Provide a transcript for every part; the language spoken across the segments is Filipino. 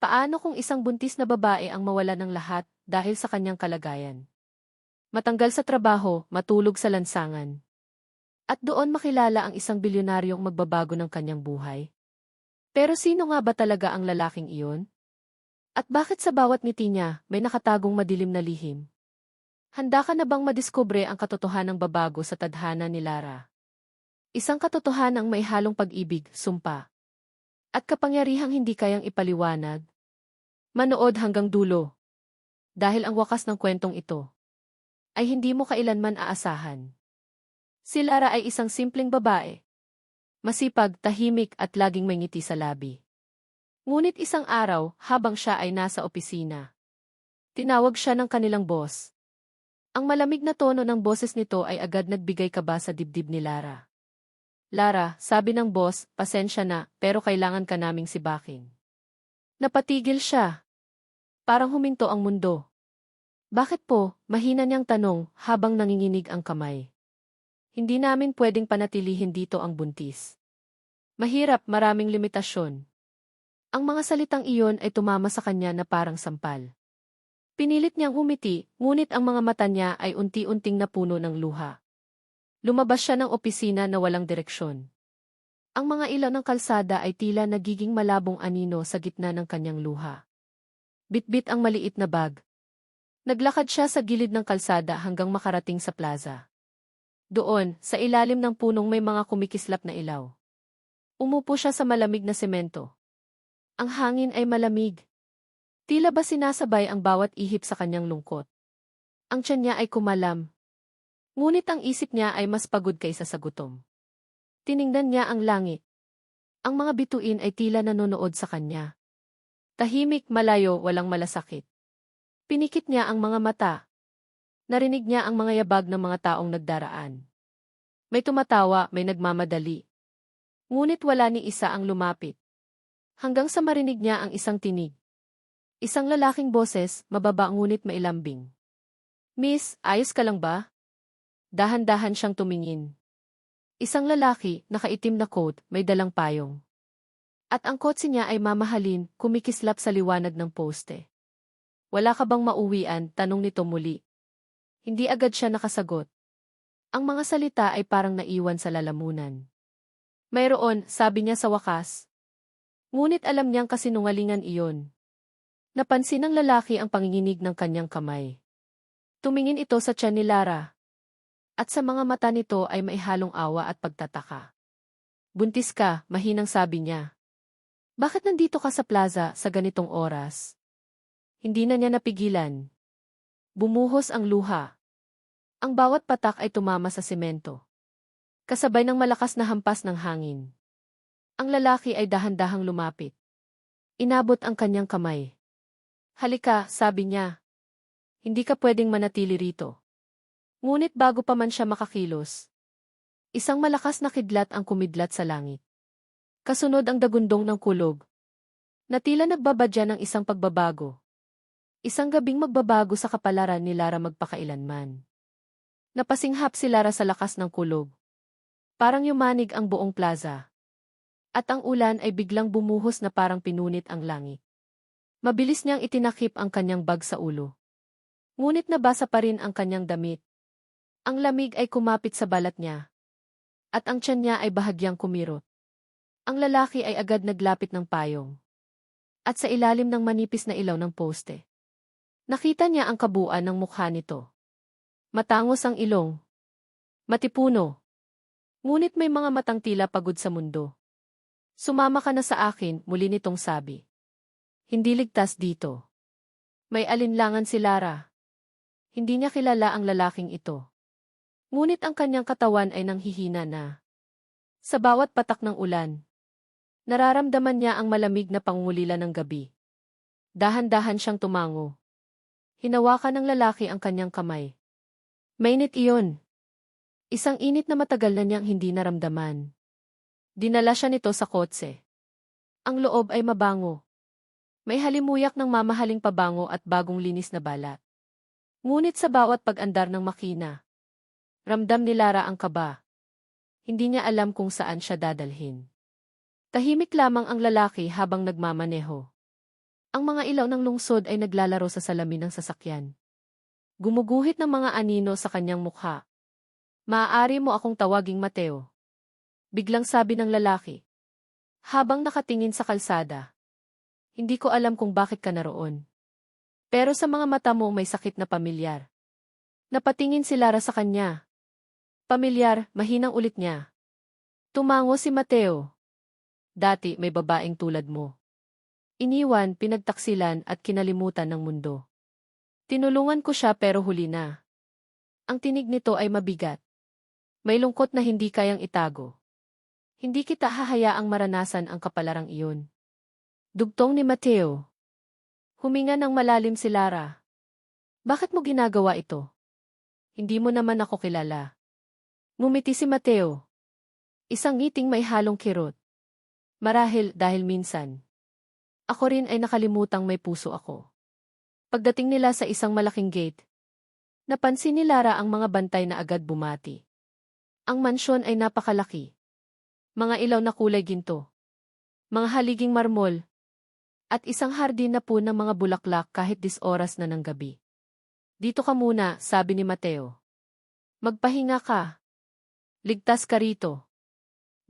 Paano kung isang buntis na babae ang mawala ng lahat dahil sa kanyang kalagayan? Matanggal sa trabaho, matulog sa lansangan. At doon makilala ang isang bilyonaryong magbabago ng kanyang buhay. Pero sino nga ba talaga ang lalaking iyon? At bakit sa bawat ngiti niya may nakatagong madilim na lihim? Handa ka na bang madiskubre ang katotohanang babago sa tadhana ni Lara? Isang katotohanang may halong pag-ibig, sumpa. At kapangyarihang hindi kayang ipaliwanag. Manood hanggang dulo. Dahil ang wakas ng kwentong ito ay hindi mo kailanman aasahan. Si Lara ay isang simpleng babae. Masipag, tahimik at laging may ngiti sa labi. Ngunit isang araw, habang siya ay nasa opisina, tinawag siya ng kanilang boss. Ang malamig na tono ng boses nito ay agad nagbigay kaba sa dibdib ni Lara. Lara, sabi ng boss, pasensya na, pero kailangan ka naming sibakin. Napatigil siya. Parang huminto ang mundo. Bakit po, mahina niyang tanong habang nanginginig ang kamay. Hindi namin pwedeng panatilihin dito ang buntis. Mahirap, maraming limitasyon. Ang mga salitang iyon ay tumama sa kanya na parang sampal. Pinilit niyang humiti, ngunit ang mga mata niya ay unti-unting napuno ng luha. Lumabas siya ng opisina na walang direksyon. Ang mga ilaw ng kalsada ay tila nagiging malabong anino sa gitna ng kanyang luha. Bitbit ang maliit na bag. Naglakad siya sa gilid ng kalsada hanggang makarating sa plaza. Doon, sa ilalim ng punong may mga kumikislap na ilaw. Umupo siya sa malamig na semento. Ang hangin ay malamig. Tila ba sinasabay ang bawat ihip sa kanyang lungkot? Ang tiyan niya ay kumalam, Ngunit ang isip niya ay mas pagod kaysa sa gutom. Tiningnan niya ang langit. Ang mga bituin ay tila nanonood sa kanya. Tahimik, malayo, walang malasakit. Pinikit niya ang mga mata. Narinig niya ang mga yabag ng mga taong nagdaraan. May tumatawa, may nagmamadali. Ngunit wala ni isa ang lumapit. Hanggang sa marinig niya ang isang tinig. Isang lalaking boses, mababa ngunit mailambing. Miss, ayos ka lang ba? Dahan-dahan siyang tumingin. Isang lalaki, nakaitim na coat, may dalang payong. At ang kotse niya ay mamahalin, kumikislap sa liwanag ng poste. Wala ka bang mauwian? Tanong nito muli. Hindi agad siya nakasagot. Ang mga salita ay parang naiwan sa lalamunan. Mayroon, sabi niya sa wakas. Ngunit alam niyang kasinungalingan iyon. Napansin ng lalaki ang panginginig ng kanyang kamay. Tumingin ito sa tiyan ni Lara, at sa mga mata nito ay maihalong awa at pagtataka. Buntis ka, mahinang sabi niya. Bakit nandito ka sa plaza sa ganitong oras? Hindi na niya napigilan. Bumuhos ang luha. Ang bawat patak ay tumama sa semento. Kasabay ng malakas na hampas ng hangin. Ang lalaki ay dahan-dahang lumapit. Inabot ang kanyang kamay. Halika, sabi niya. Hindi ka pwedeng manatili rito. Ngunit bago pa man siya makakilos, isang malakas na kidlat ang kumidlat sa langit. Kasunod ang dagundong ng kulog. Natila nagbabadya ng isang pagbabago. Isang gabing magbabago sa kapalaran ni Lara magpakailanman. Napasinghap si Lara sa lakas ng kulog. Parang yumanig ang buong plaza. At ang ulan ay biglang bumuhos na parang pinunit ang langit. Mabilis niyang itinakip ang kanyang bag sa ulo. Ngunit nabasa pa rin ang kanyang damit. Ang lamig ay kumapit sa balat niya. At ang tiyan niya ay bahagyang kumirot. Ang lalaki ay agad naglapit ng payong. At sa ilalim ng manipis na ilaw ng poste. Nakita niya ang kabuuan ng mukha nito. Matangos ang ilong. Matipuno. Ngunit may mga matang tila pagod sa mundo. Sumama ka na sa akin, muli nitong sabi. Hindi ligtas dito. May alinlangan si Lara. Hindi niya kilala ang lalaking ito. Ngunit ang kanyang katawan ay nanghihina na. Sa bawat patak ng ulan, nararamdaman niya ang malamig na pangulila ng gabi. Dahan-dahan siyang tumango. Hinawakan ng lalaki ang kanyang kamay. Mainit iyon. Isang init na matagal na niyang hindi naramdaman. Dinala siya nito sa kotse. Ang loob ay mabango. May halimuyak ng mamahaling pabango at bagong linis na balat. Ngunit sa bawat pag-andar ng makina, Ramdam ni Lara ang kaba. Hindi niya alam kung saan siya dadalhin. Tahimik lamang ang lalaki habang nagmamaneho. Ang mga ilaw ng lungsod ay naglalaro sa salamin ng sasakyan. Gumuguhit ng mga anino sa kanyang mukha. Maaari mo akong tawaging Mateo. Biglang sabi ng lalaki. Habang nakatingin sa kalsada. Hindi ko alam kung bakit ka naroon. Pero sa mga mata mo may sakit na pamilyar. Napatingin si Lara sa kanya. Pamilyar, mahinang ulit niya. Tumango si Mateo. Dati may babaeng tulad mo. Iniwan, pinagtaksilan at kinalimutan ng mundo. Tinulungan ko siya pero huli na. Ang tinig nito ay mabigat. May lungkot na hindi kayang itago. Hindi kita hahayaang maranasan ang kapalarang iyon. Dugtong ni Mateo. Huminga ng malalim si Lara. Bakit mo ginagawa ito? Hindi mo naman ako kilala. Ngumiti si Mateo. Isang ngiting may halong kirot. Marahil dahil minsan. Ako rin ay nakalimutang may puso ako. Pagdating nila sa isang malaking gate, napansin ni Lara ang mga bantay na agad bumati. Ang mansyon ay napakalaki. Mga ilaw na kulay ginto. Mga haliging marmol. At isang hardin na po ng mga bulaklak kahit dis oras na ng gabi. Dito ka muna, sabi ni Mateo. Magpahinga ka. Ligtas ka rito.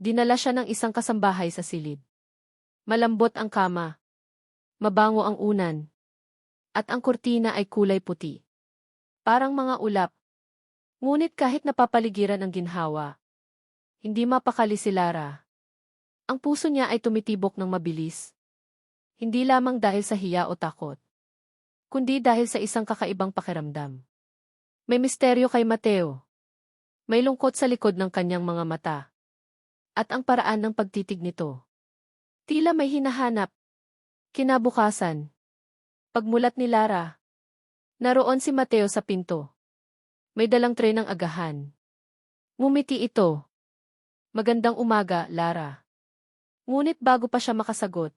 Dinala siya ng isang kasambahay sa silid. Malambot ang kama. Mabango ang unan. At ang kurtina ay kulay puti. Parang mga ulap. Ngunit kahit napapaligiran ang ginhawa, hindi mapakali si Lara. Ang puso niya ay tumitibok ng mabilis. Hindi lamang dahil sa hiya o takot, kundi dahil sa isang kakaibang pakiramdam. May misteryo kay Mateo. May lungkot sa likod ng kanyang mga mata. At ang paraan ng pagtitig nito. Tila may hinahanap. Kinabukasan. Pagmulat ni Lara. Naroon si Mateo sa pinto. May dalang tren ng agahan. Ngumiti ito. Magandang umaga, Lara. Ngunit bago pa siya makasagot,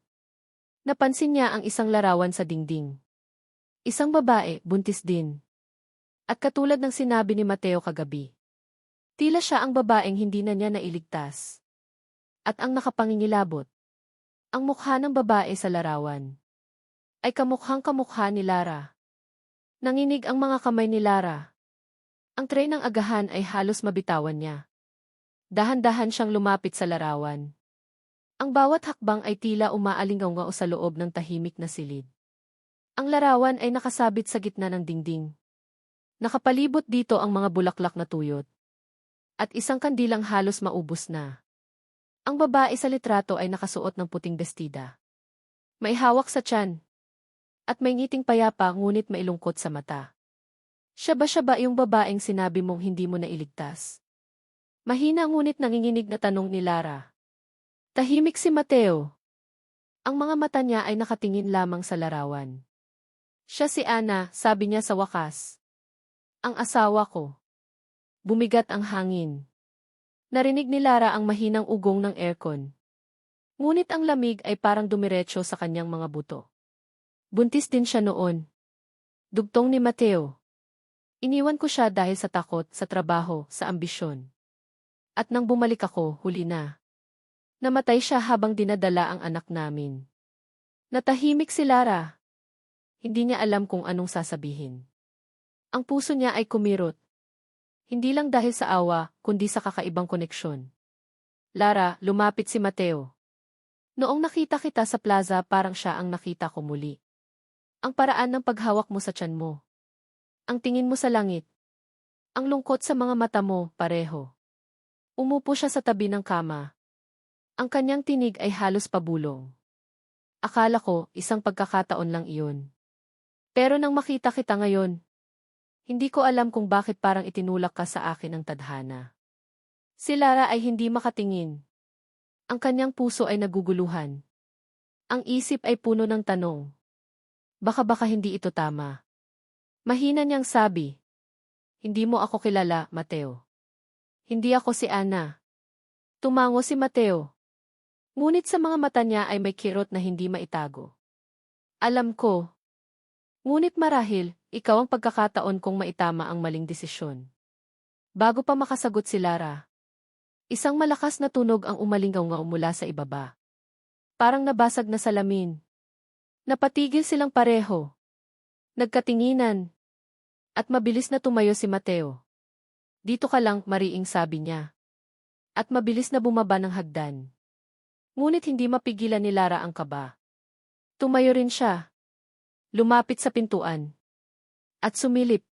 napansin niya ang isang larawan sa dingding. Isang babae, buntis din. At katulad ng sinabi ni Mateo kagabi, Tila siya ang babaeng hindi na niya nailigtas. At ang nakapangingilabot. Ang mukha ng babae sa larawan. Ay kamukhang kamukha ni Lara. Nanginig ang mga kamay ni Lara. Ang tray ng agahan ay halos mabitawan niya. Dahan-dahan siyang lumapit sa larawan. Ang bawat hakbang ay tila umaalingaw sa loob ng tahimik na silid. Ang larawan ay nakasabit sa gitna ng dingding. Nakapalibot dito ang mga bulaklak na tuyot at isang kandilang halos maubos na. Ang babae sa litrato ay nakasuot ng puting bestida. May hawak sa tiyan. At may ngiting payapa ngunit mailungkot sa mata. Siya ba siya ba yung babaeng sinabi mong hindi mo nailigtas? Mahina ngunit nanginginig na tanong ni Lara. Tahimik si Mateo. Ang mga mata niya ay nakatingin lamang sa larawan. Siya si Ana, sabi niya sa wakas. Ang asawa ko. Bumigat ang hangin. Narinig ni Lara ang mahinang ugong ng aircon. Ngunit ang lamig ay parang dumiretso sa kanyang mga buto. Buntis din siya noon. Dugtong ni Mateo. Iniwan ko siya dahil sa takot, sa trabaho, sa ambisyon. At nang bumalik ako, huli na. Namatay siya habang dinadala ang anak namin. Natahimik si Lara. Hindi niya alam kung anong sasabihin. Ang puso niya ay kumirot, hindi lang dahil sa awa, kundi sa kakaibang koneksyon. Lara, lumapit si Mateo. Noong nakita kita sa plaza parang siya ang nakita ko muli. Ang paraan ng paghawak mo sa tiyan mo. Ang tingin mo sa langit. Ang lungkot sa mga mata mo, pareho. Umupo siya sa tabi ng kama. Ang kanyang tinig ay halos pabulong. Akala ko, isang pagkakataon lang iyon. Pero nang makita kita ngayon, hindi ko alam kung bakit parang itinulak ka sa akin ang tadhana. Si Lara ay hindi makatingin. Ang kanyang puso ay naguguluhan. Ang isip ay puno ng tanong. Baka baka hindi ito tama. Mahina niyang sabi. Hindi mo ako kilala, Mateo. Hindi ako si Ana. Tumango si Mateo. Ngunit sa mga mata niya ay may kirot na hindi maitago. Alam ko. Ngunit marahil, ikaw ang pagkakataon kung maitama ang maling desisyon. Bago pa makasagot si Lara, isang malakas na tunog ang umalingaw nga mula sa ibaba. Parang nabasag na salamin. Napatigil silang pareho. Nagkatinginan. At mabilis na tumayo si Mateo. Dito ka lang, mariing sabi niya. At mabilis na bumaba ng hagdan. Ngunit hindi mapigilan ni Lara ang kaba. Tumayo rin siya. Lumapit sa pintuan. At sumilip.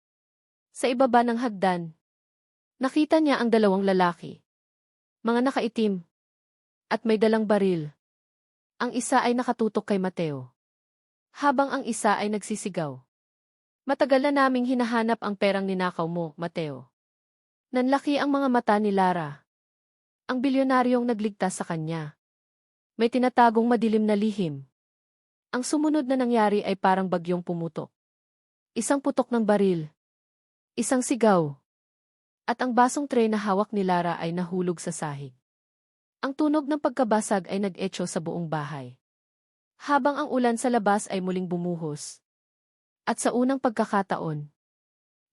Sa ibaba ng hagdan. Nakita niya ang dalawang lalaki. Mga nakaitim. At may dalang baril. Ang isa ay nakatutok kay Mateo. Habang ang isa ay nagsisigaw. Matagal na naming hinahanap ang perang ninakaw mo, Mateo. Nanlaki ang mga mata ni Lara. Ang bilyonaryong nagligtas sa kanya. May tinatagong madilim na lihim. Ang sumunod na nangyari ay parang bagyong pumutok. Isang putok ng baril. Isang sigaw. At ang basong tray na hawak ni Lara ay nahulog sa sahig. Ang tunog ng pagkabasag ay nag-echo sa buong bahay. Habang ang ulan sa labas ay muling bumuhos. At sa unang pagkakataon,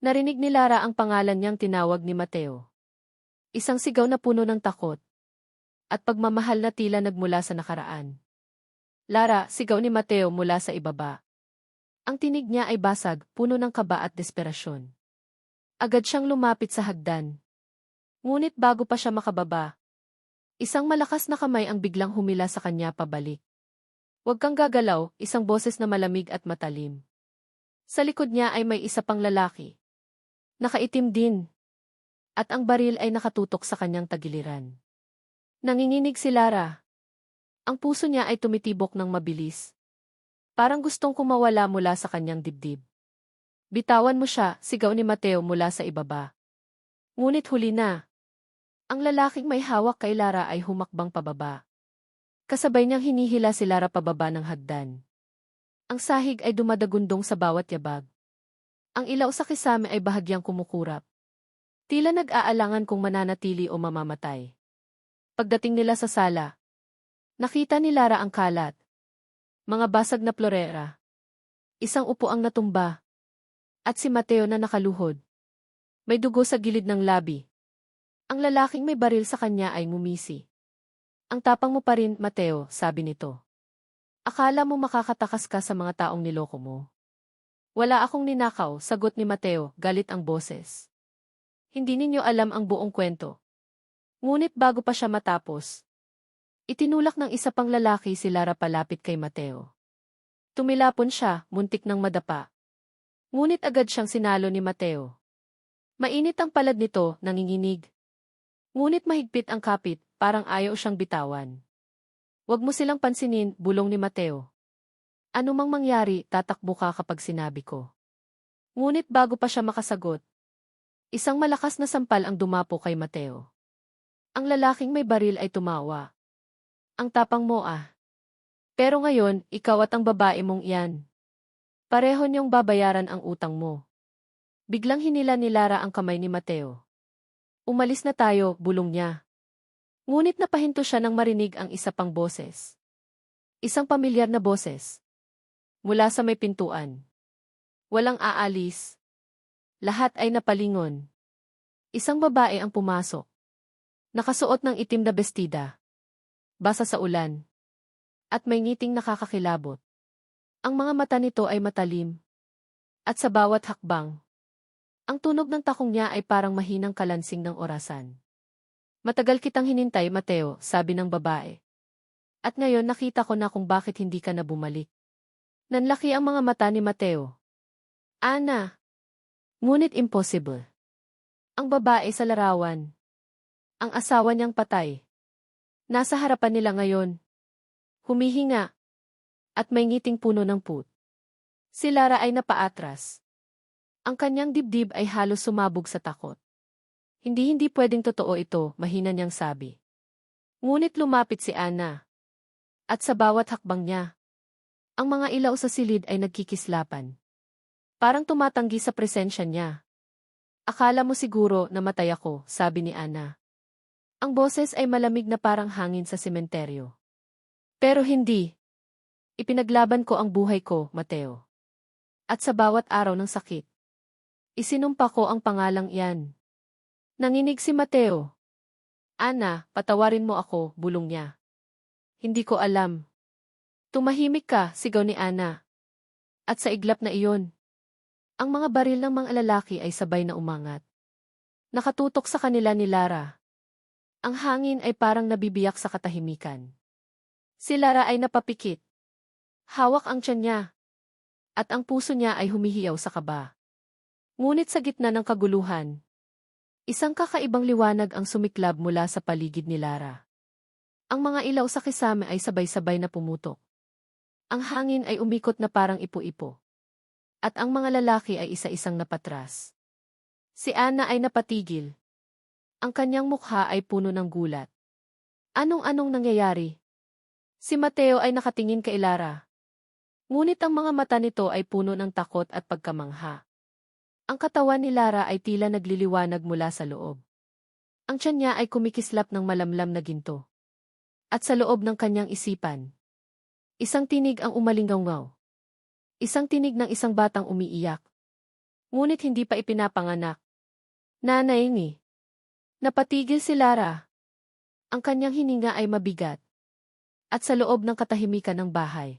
narinig ni Lara ang pangalan niyang tinawag ni Mateo. Isang sigaw na puno ng takot. At pagmamahal na tila nagmula sa nakaraan. Lara, sigaw ni Mateo mula sa ibaba. Ang tinig niya ay basag, puno ng kaba at desperasyon. Agad siyang lumapit sa hagdan. Ngunit bago pa siya makababa, isang malakas na kamay ang biglang humila sa kanya pabalik. Huwag kang gagalaw, isang boses na malamig at matalim. Sa likod niya ay may isa pang lalaki. Nakaitim din. At ang baril ay nakatutok sa kanyang tagiliran. Nanginginig si Lara. Ang puso niya ay tumitibok ng mabilis. Parang gustong kumawala mula sa kanyang dibdib. Bitawan mo siya, sigaw ni Mateo mula sa ibaba. Ngunit huli na. Ang lalaking may hawak kay Lara ay humakbang pababa. Kasabay niyang hinihila si Lara pababa ng hagdan. Ang sahig ay dumadagundong sa bawat yabag. Ang ilaw sa kisame ay bahagyang kumukurap. Tila nag-aalangan kung mananatili o mamamatay. Pagdating nila sa sala, Nakita ni Lara ang kalat. Mga basag na florera. Isang upo ang natumba. At si Mateo na nakaluhod. May dugo sa gilid ng labi. Ang lalaking may baril sa kanya ay ngumisi. Ang tapang mo pa rin, Mateo, sabi nito. Akala mo makakatakas ka sa mga taong niloko mo. Wala akong ninakaw, sagot ni Mateo, galit ang boses. Hindi ninyo alam ang buong kwento. Ngunit bago pa siya matapos, Itinulak ng isa pang lalaki si Lara palapit kay Mateo. Tumilapon siya, muntik ng madapa. Ngunit agad siyang sinalo ni Mateo. Mainit ang palad nito, nanginginig. Ngunit mahigpit ang kapit, parang ayaw siyang bitawan. Huwag mo silang pansinin, bulong ni Mateo. Ano mang mangyari, tatakbo ka kapag sinabi ko. Ngunit bago pa siya makasagot, isang malakas na sampal ang dumapo kay Mateo. Ang lalaking may baril ay tumawa. Ang tapang mo ah. Pero ngayon, ikaw at ang babae mong iyan. Pareho niyong babayaran ang utang mo. Biglang hinila ni Lara ang kamay ni Mateo. Umalis na tayo, bulong niya. Ngunit napahinto siya nang marinig ang isa pang boses. Isang pamilyar na boses. Mula sa may pintuan. Walang aalis. Lahat ay napalingon. Isang babae ang pumasok. Nakasuot ng itim na bestida basa sa ulan. At may ngiting nakakakilabot. Ang mga mata nito ay matalim. At sa bawat hakbang, ang tunog ng takong niya ay parang mahinang kalansing ng orasan. Matagal kitang hinintay, Mateo, sabi ng babae. At ngayon nakita ko na kung bakit hindi ka na bumalik. Nanlaki ang mga mata ni Mateo. Ana! Ngunit impossible. Ang babae sa larawan. Ang asawa niyang patay. Nasa harapan nila ngayon. Humihinga. At may ngiting puno ng put. Si Lara ay napaatras. Ang kanyang dibdib ay halos sumabog sa takot. Hindi-hindi pwedeng totoo ito, mahina niyang sabi. Ngunit lumapit si Ana. At sa bawat hakbang niya, ang mga ilaw sa silid ay nagkikislapan. Parang tumatanggi sa presensya niya. Akala mo siguro na matay ako, sabi ni Ana. Ang boses ay malamig na parang hangin sa sementeryo. Pero hindi. Ipinaglaban ko ang buhay ko, Mateo. At sa bawat araw ng sakit. Isinumpa ko ang pangalang iyan. Nanginig si Mateo. Ana, patawarin mo ako, bulong niya. Hindi ko alam. Tumahimik ka, sigaw ni Ana. At sa iglap na iyon, ang mga baril ng mga lalaki ay sabay na umangat. Nakatutok sa kanila ni Lara. Ang hangin ay parang nabibiyak sa katahimikan. Si Lara ay napapikit. Hawak ang tiyan niya. At ang puso niya ay humihiyaw sa kaba. Ngunit sa gitna ng kaguluhan, isang kakaibang liwanag ang sumiklab mula sa paligid ni Lara. Ang mga ilaw sa kisame ay sabay-sabay na pumutok. Ang hangin ay umikot na parang ipo-ipo. At ang mga lalaki ay isa-isang napatras. Si Ana ay napatigil. Ang kanyang mukha ay puno ng gulat. Anong-anong nangyayari? Si Mateo ay nakatingin kay Lara. Ngunit ang mga mata nito ay puno ng takot at pagkamangha. Ang katawan ni Lara ay tila nagliliwanag mula sa loob. Ang tiyan niya ay kumikislap ng malamlam na ginto. At sa loob ng kanyang isipan, isang tinig ang umalingaw Isang tinig ng isang batang umiiyak. Ngunit hindi pa ipinapanganak. Nanay ni. Napatigil si Lara. Ang kanyang hininga ay mabigat. At sa loob ng katahimikan ng bahay.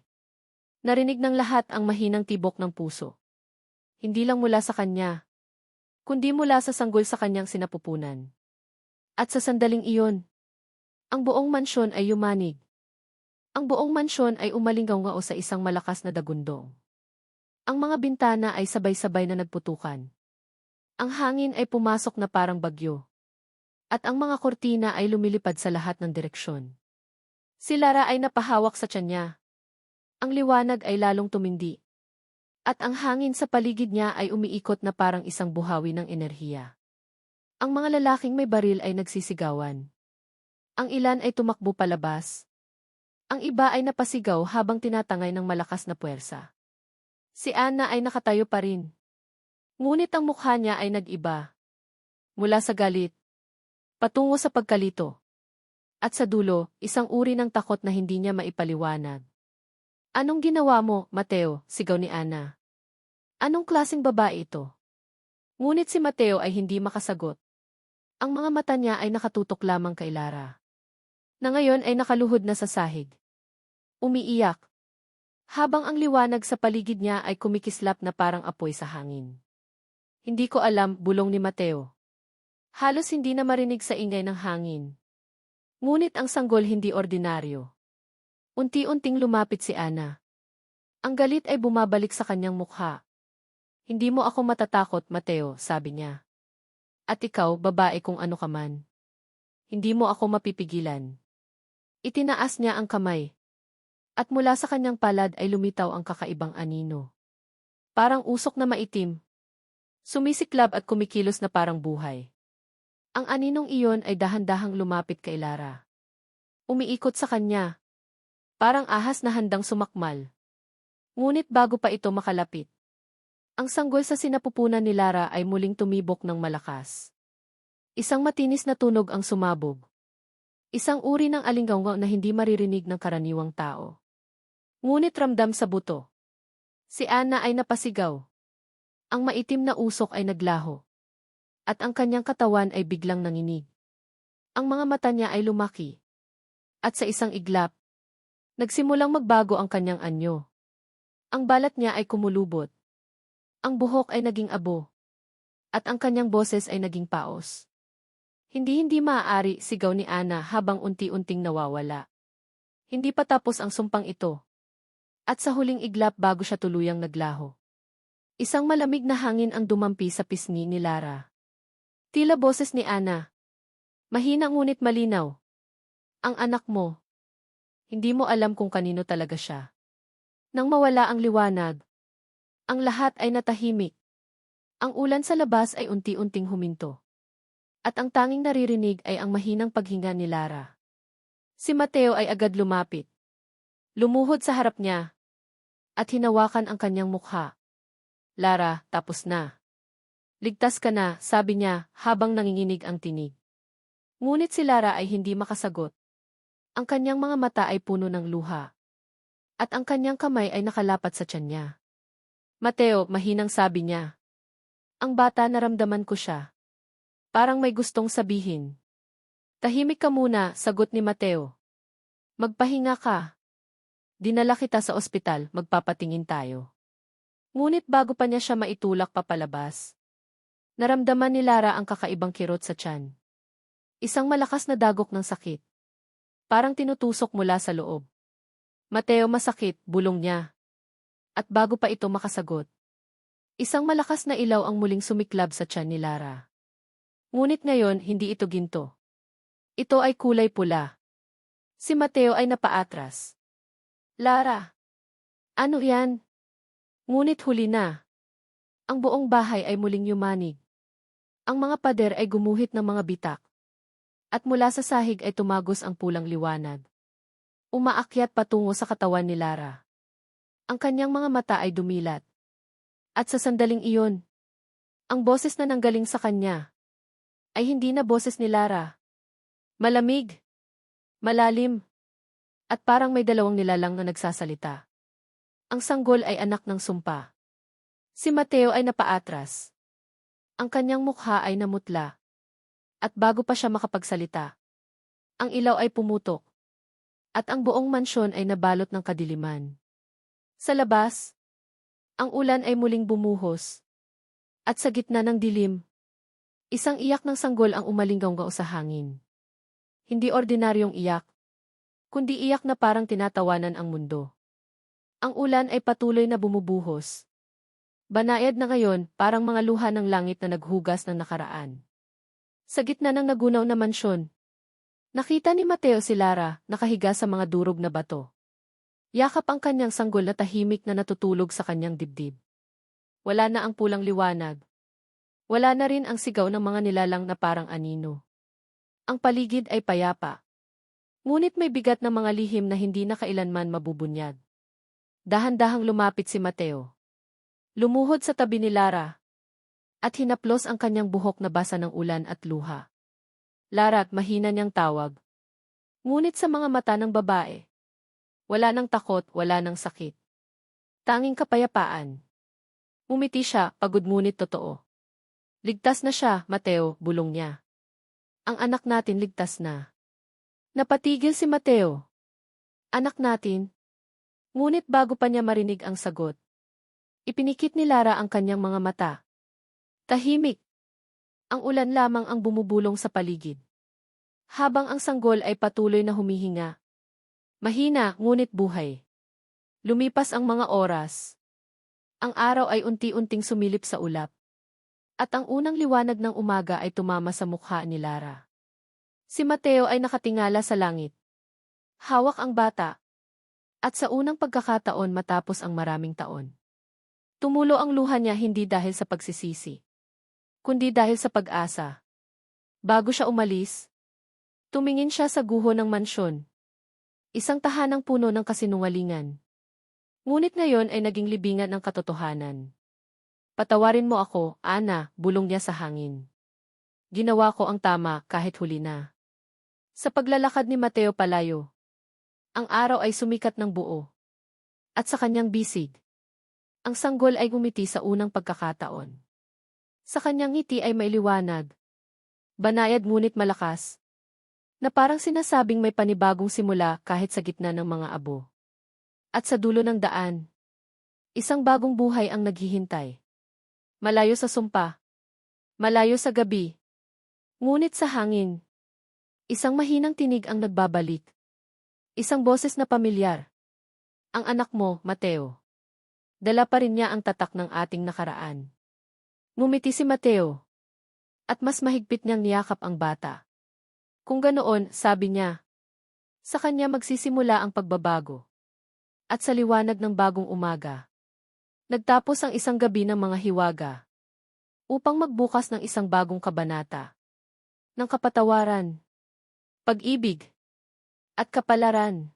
Narinig ng lahat ang mahinang tibok ng puso. Hindi lang mula sa kanya, kundi mula sa sanggol sa kanyang sinapupunan. At sa sandaling iyon, ang buong mansyon ay yumanig. Ang buong mansyon ay umalingaw ngao sa isang malakas na dagundong. Ang mga bintana ay sabay-sabay na nagputukan. Ang hangin ay pumasok na parang bagyo. At ang mga kortina ay lumilipad sa lahat ng direksyon. Si Lara ay napahawak sa tiyan niya. Ang liwanag ay lalong tumindi. At ang hangin sa paligid niya ay umiikot na parang isang buhawi ng enerhiya. Ang mga lalaking may baril ay nagsisigawan. Ang ilan ay tumakbo palabas. Ang iba ay napasigaw habang tinatangay ng malakas na puwersa. Si Anna ay nakatayo pa rin. Ngunit ang mukha niya ay nag-iba. Mula sa galit, patungo sa pagkalito. At sa dulo, isang uri ng takot na hindi niya maipaliwanag. Anong ginawa mo, Mateo? Sigaw ni Anna. Anong klasing babae ito? Ngunit si Mateo ay hindi makasagot. Ang mga mata niya ay nakatutok lamang kay Lara. Na ngayon ay nakaluhod na sa sahig. Umiiyak, habang ang liwanag sa paligid niya ay kumikislap na parang apoy sa hangin. Hindi ko alam, bulong ni Mateo. Halos hindi na marinig sa ingay ng hangin. Ngunit ang sanggol hindi ordinaryo. Unti-unting lumapit si Ana. Ang galit ay bumabalik sa kanyang mukha. Hindi mo ako matatakot, Mateo, sabi niya. At ikaw, babae kung ano ka man. Hindi mo ako mapipigilan. Itinaas niya ang kamay, at mula sa kanyang palad ay lumitaw ang kakaibang anino. Parang usok na maitim. Sumisiklab at kumikilos na parang buhay. Ang aninong iyon ay dahan-dahang lumapit kay Lara. Umiikot sa kanya. Parang ahas na handang sumakmal. Ngunit bago pa ito makalapit, ang sanggol sa sinapupunan ni Lara ay muling tumibok ng malakas. Isang matinis na tunog ang sumabog. Isang uri ng alinggaw na hindi maririnig ng karaniwang tao. Ngunit ramdam sa buto. Si Ana ay napasigaw. Ang maitim na usok ay naglaho. At ang kanyang katawan ay biglang nanginig. Ang mga mata niya ay lumaki. At sa isang iglap, nagsimulang magbago ang kanyang anyo. Ang balat niya ay kumulubot. Ang buhok ay naging abo. At ang kanyang boses ay naging paos. Hindi-hindi maaari sigaw ni Ana habang unti-unting nawawala. Hindi pa tapos ang sumpang ito. At sa huling iglap bago siya tuluyang naglaho. Isang malamig na hangin ang dumampi sa pisngi ni Lara. Tila boses ni Ana. Mahina ngunit malinaw. Ang anak mo. Hindi mo alam kung kanino talaga siya. Nang mawala ang liwanag, ang lahat ay natahimik. Ang ulan sa labas ay unti-unting huminto. At ang tanging naririnig ay ang mahinang paghinga ni Lara. Si Mateo ay agad lumapit. Lumuhod sa harap niya, at hinawakan ang kanyang mukha. Lara, tapos na. Ligtas ka na, sabi niya, habang nanginginig ang tinig. Ngunit si Lara ay hindi makasagot. Ang kanyang mga mata ay puno ng luha. At ang kanyang kamay ay nakalapat sa tiyan niya. Mateo, mahinang sabi niya. Ang bata naramdaman ko siya. Parang may gustong sabihin. Tahimik ka muna, sagot ni Mateo. Magpahinga ka. dinala kita sa ospital, magpapatingin tayo. Ngunit bago pa niya siya maitulak papalabas, naramdaman ni Lara ang kakaibang kirot sa tiyan. Isang malakas na dagok ng sakit. Parang tinutusok mula sa loob. Mateo masakit, bulong niya. At bago pa ito makasagot, isang malakas na ilaw ang muling sumiklab sa tiyan ni Lara. Ngunit ngayon, hindi ito ginto. Ito ay kulay pula. Si Mateo ay napaatras. Lara! Ano yan? Ngunit huli na. Ang buong bahay ay muling yumanig. Ang mga pader ay gumuhit ng mga bitak. At mula sa sahig ay tumagos ang pulang liwanag. Umaakyat patungo sa katawan ni Lara. Ang kanyang mga mata ay dumilat. At sa sandaling iyon, ang boses na nanggaling sa kanya ay hindi na boses ni Lara. Malamig, malalim, at parang may dalawang nilalang na nagsasalita. Ang sanggol ay anak ng sumpa. Si Mateo ay napaatras. Ang kanyang mukha ay namutla. At bago pa siya makapagsalita, ang ilaw ay pumutok. At ang buong mansyon ay nabalot ng kadiliman. Sa labas, ang ulan ay muling bumuhos. At sa gitna ng dilim, isang iyak ng sanggol ang umalinggaw sa hangin. Hindi ordinaryong iyak, kundi iyak na parang tinatawanan ang mundo. Ang ulan ay patuloy na bumubuhos. Banayad na ngayon parang mga luha ng langit na naghugas ng nakaraan. Sa gitna ng nagunaw na mansyon, nakita ni Mateo si Lara nakahiga sa mga durog na bato. Yakap ang kanyang sanggol na tahimik na natutulog sa kanyang dibdib. Wala na ang pulang liwanag. Wala na rin ang sigaw ng mga nilalang na parang anino. Ang paligid ay payapa. Ngunit may bigat na mga lihim na hindi na kailanman mabubunyag. Dahan-dahang lumapit si Mateo. Lumuhod sa tabi ni Lara, at hinaplos ang kanyang buhok na basa ng ulan at luha. Larat mahina niyang tawag. Ngunit sa mga mata ng babae, wala nang takot, wala nang sakit. Tanging kapayapaan. Umiti siya, pagod ngunit totoo. Ligtas na siya, Mateo, bulong niya. Ang anak natin ligtas na. Napatigil si Mateo. Anak natin. Ngunit bago pa niya marinig ang sagot, ipinikit ni Lara ang kanyang mga mata. Tahimik. Ang ulan lamang ang bumubulong sa paligid. Habang ang sanggol ay patuloy na humihinga. Mahina, ngunit buhay. Lumipas ang mga oras. Ang araw ay unti-unting sumilip sa ulap. At ang unang liwanag ng umaga ay tumama sa mukha ni Lara. Si Mateo ay nakatingala sa langit. Hawak ang bata. At sa unang pagkakataon matapos ang maraming taon. Tumulo ang luha niya hindi dahil sa pagsisisi kundi dahil sa pag-asa. Bago siya umalis, tumingin siya sa guho ng mansyon. Isang tahanang puno ng kasinungalingan. Ngunit ngayon ay naging libingan ng katotohanan. Patawarin mo ako, Ana, bulong niya sa hangin. Ginawa ko ang tama kahit huli na. Sa paglalakad ni Mateo palayo, ang araw ay sumikat ng buo. At sa kanyang bisig, ang sanggol ay gumiti sa unang pagkakataon. Sa kanyang ngiti ay may liwanag. Banayad ngunit malakas. Na parang sinasabing may panibagong simula kahit sa gitna ng mga abo. At sa dulo ng daan, isang bagong buhay ang naghihintay. Malayo sa sumpa. Malayo sa gabi. Ngunit sa hangin. Isang mahinang tinig ang nagbabalik. Isang boses na pamilyar. Ang anak mo, Mateo. Dala pa rin niya ang tatak ng ating nakaraan. Ngumiti si Mateo. At mas mahigpit niyang niyakap ang bata. Kung ganoon, sabi niya, sa kanya magsisimula ang pagbabago. At sa liwanag ng bagong umaga. Nagtapos ang isang gabi ng mga hiwaga. Upang magbukas ng isang bagong kabanata. Ng kapatawaran. Pag-ibig. At kapalaran.